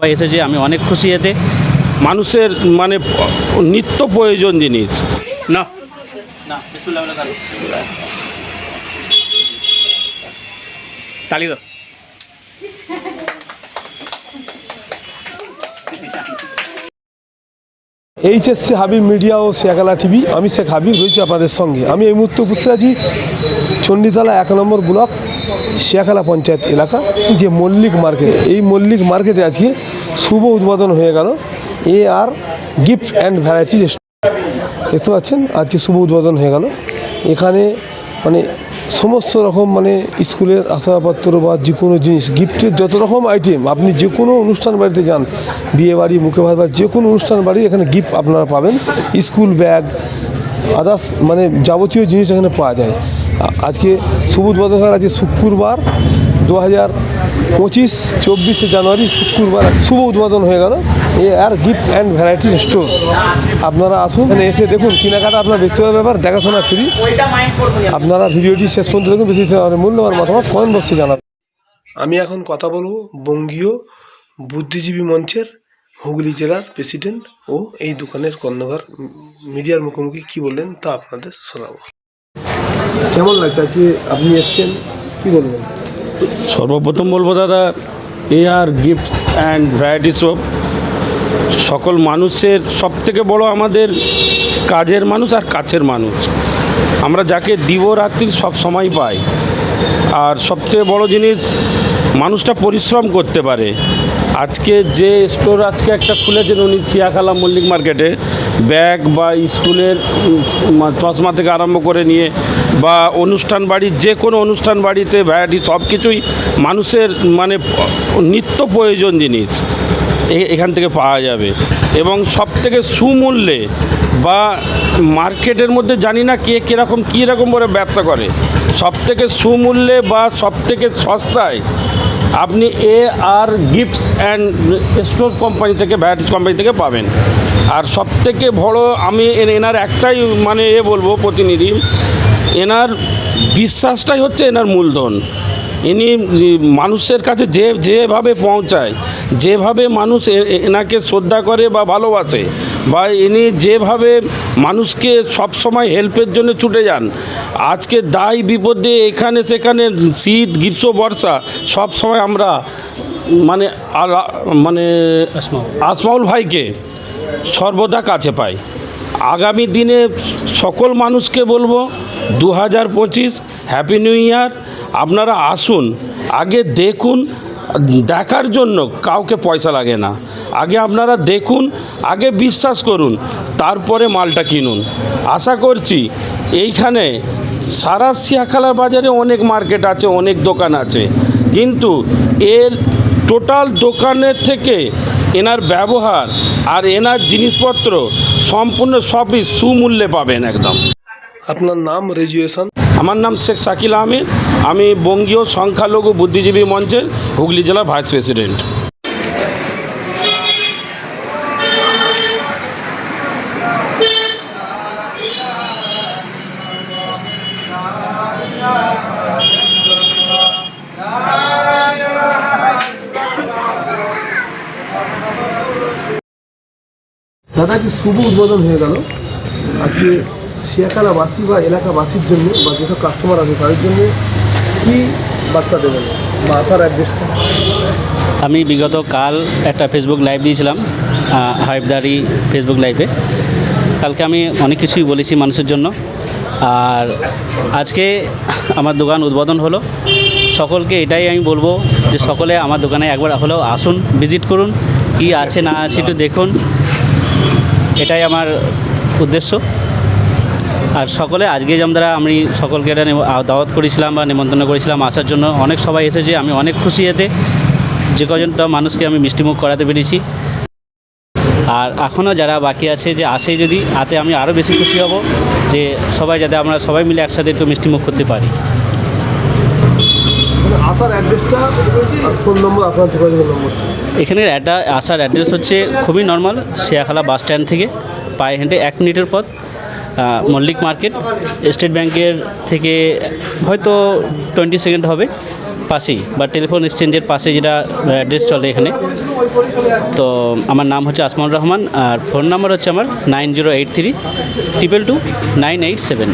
সবাই এসেছে আমি অনেক খুশি এতে। মানুষের মানে নিত্য প্রয়োজন জিনিস। না। না তালি দাও এইচএসসি হাবিব মিডিয়া ও শেখালা টিভি আমি শেখ হাবিব রয়েছি আপনাদের সঙ্গে। আমি এই মুহূর্তে উপস্থিত আছি চণ্ডীতলা এক নম্বর ব্লক শেখালা পঞ্চায়েত এলাকা, যে মল্লিক মার্কেট, এই মল্লিক মার্কেটে আজকে শুভ উদ্বোধন হয়ে গেল। A R gift and variety দেখতে পাচ্ছেন, আজকে শুভ উদ্বোধন হয়ে গেল। এখানে মানে সমস্ত রকম মানে স্কুলের আসবাবপত্র বা যে কোনো জিনিস, গিফটের যত রকম আইটেম আপনি যে কোনো অনুষ্ঠান বাড়িতে যান, বিয়ে বাড়ি, মুখে ভাত বা যে কোনো অনুষ্ঠান বাড়ি, এখানে গিফট আপনারা পাবেন। স্কুল ব্যাগ আদার্স মানে যাবতীয় জিনিস এখানে পাওয়া যায়। আজকে শুভ উদ্বোধন আজকে শুক্রবার দু হাজার পঁচিশ চব্বিশে জানুয়ারি শুক্রবার শুভ উদ্বোধন হয়ে গেল। A R gift and variety store. আপনারা আসুন এখানে এসে দেখুন কেনাকাটা আপনার ব্যক্তিগত ব্যাপার দেখাশোনা ফ্রি। আপনারা ভিডিওটি শেষ পর্যন্ত দেখুন বেশি মূল্যবান মতামত কমেন্ট বক্সে জানাবেন। আমি এখন কথা বলব বঙ্গীয় বুদ্ধিজীবী মঞ্চের হুগলি জেলার প্রেসিডেন্ট ও এই দোকানের কর্ণধার উম, মিডিয়ার মুখোমুখি কী বললেন তা আপনাদের শোনাবো। কেমন লাগছে? আজকে আপনি এসছেন, কি বলবেন? সর্বপ্রথম বলব, দাদা A R gift and variety shop সকল মানুষের সব থেকে বড় আমাদের কাজের মানুষ আর কাছের মানুষ। আমরা যাকে দিব রাত্রি সব সময় পাই। আর সবথেকে বড় জিনিস, মানুষটা পরিশ্রম করতে পারে। আজকে যে স্টোর আজকে একটা খুলেছেন উনি, চিয়াখালা মল্লিক মার্কেটে ব্যাগ বা স্কুলের চশমা থেকে আরম্ভ করে নিয়ে বা অনুষ্ঠান বাড়ির যে কোনো অনুষ্ঠান বাড়িতে ভ্যারাইটি সব কিছুই মানুষের মানে নিত্য প্রয়োজন জিনিস এখান থেকে পাওয়া যাবে। এবং সব থেকে সুমূল্যে বা মার্কেটের মধ্যে জানি না কে কীরকম কীরকম করে ব্যবসা করে। সব থেকে সুমূল্যে বা সব থেকে সস্তায় আপনি A R gifts and store company থেকে ভ্যারাইটিস কোম্পানি থেকে পাবেন। আর সব থেকে বড় আমি এনার একটাই মানে এ বলব প্রতিনিধি, এনার বিশ্বাসটাই হচ্ছে এনার মূলধন। ইনি মানুষের কাছে যে, যেভাবে পৌঁছায়, যেভাবে মানুষ এনাকে শ্রদ্ধা করে বা ভালোবাসে, বা ইনি যেভাবে মানুষকে সবসময় হেল্পের জন্য ছুটে যান আজকে দায় বিপদে এখানে সেখানে শীত, গ্রীষ্ম, বর্ষা, সব সময় আমরা মানে মানে আসমাউল ভাইকে সর্বদা কাছে পাই। আগামী দিনে সকল মানুষকে বলব দু হাজার পঁচিশ, হ্যাপি নিউ ইয়ার। আপনারা আসুন, আগে দেখুন, দেখার জন্য কাউকে পয়সা লাগে না। আগে আপনারা দেখুন, আগে বিশ্বাস করুন, তারপরে মালটা কিনুন। আশা করছি, এইখানে সারা শিয়াখালা বাজারে অনেক মার্কেট আছে অনেক দোকান আছে। কিন্তু এর টোটাল দোকানের থেকে এনার ব্যবহার আর এনার জিনিসপত্র সম্পূর্ণ সবই সুমূল্যে পাবেন একদম। আপনার নাম রেজুয়েশন? আমার নাম শেখ শাকিল আহমেদ। আমি বঙ্গীয় সংখ্যালঘু বুদ্ধিজীবী মঞ্চের হুগলি জেলা ভাইস প্রেসিডেন্ট। দাদা শুভ উদ্বোধন হয়ে গেল। আজকে শিয়াখালাবাসী বা এলাকাবাসীর জন্য বা যেসব কাস্টমার আছে তাদের জন্য কি বার্তা দেবেন বা আসার আমি বিগত কাল একটা ফেসবুক লাইভ দিয়েছিলাম হাইবদারি ফেসবুক লাইভে কালকে আমি অনেক কিছুই বলেছি মানুষের জন্য। আর আজকে আমার দোকান উদ্বোধন হলো। সকলকে এটাই আমি বলব যে সকলে আমার দোকানে একবার হলেও আসুন ভিজিট করুন, কি আছে না আছে একটু দেখুন। এটাই আমার উদ্দেশ্য। আর সকলে, আজকে দ্বারা আমি সকলকে এটা দাওয়াত করেছিলাম বা নিমন্ত্রণ করেছিলাম আসার জন্য, অনেক সবাই এসেছে, আমি অনেক খুশি এতে। যে কজনটা মানুষকে আমি মিষ্টিমুখ করাতে পেরেছি। আর এখনও যারা বাকি আছে, যে আসে যদি আতে আমি আরও বেশি খুশি হব যে সবাই যাতে আমরা সবাই মিলে একসাথে একটু মিষ্টিমুখ করতে পারি। নম্বর এখানের একটা আসার অ্যাড্রেস হচ্ছে খুবই নর্মাল শেয়াখালা বাস স্ট্যান্ড থেকে, পায়ে হেঁটে এক মিনিটের পথ মল্লিক মার্কেট স্টেট ব্যাংকের থেকে হয়তো টোয়েন্টি সেকেন্ড হবে পাশেই, বা টেলিফোন এক্সচেঞ্জের পাশে যেটা অ্যাড্রেস চলে এখানে। তো আমার নাম হচ্ছে আসমানুর রহমান, আর ফোন নাম্বার হচ্ছে আমার nine zero eight three triple two nine eight seven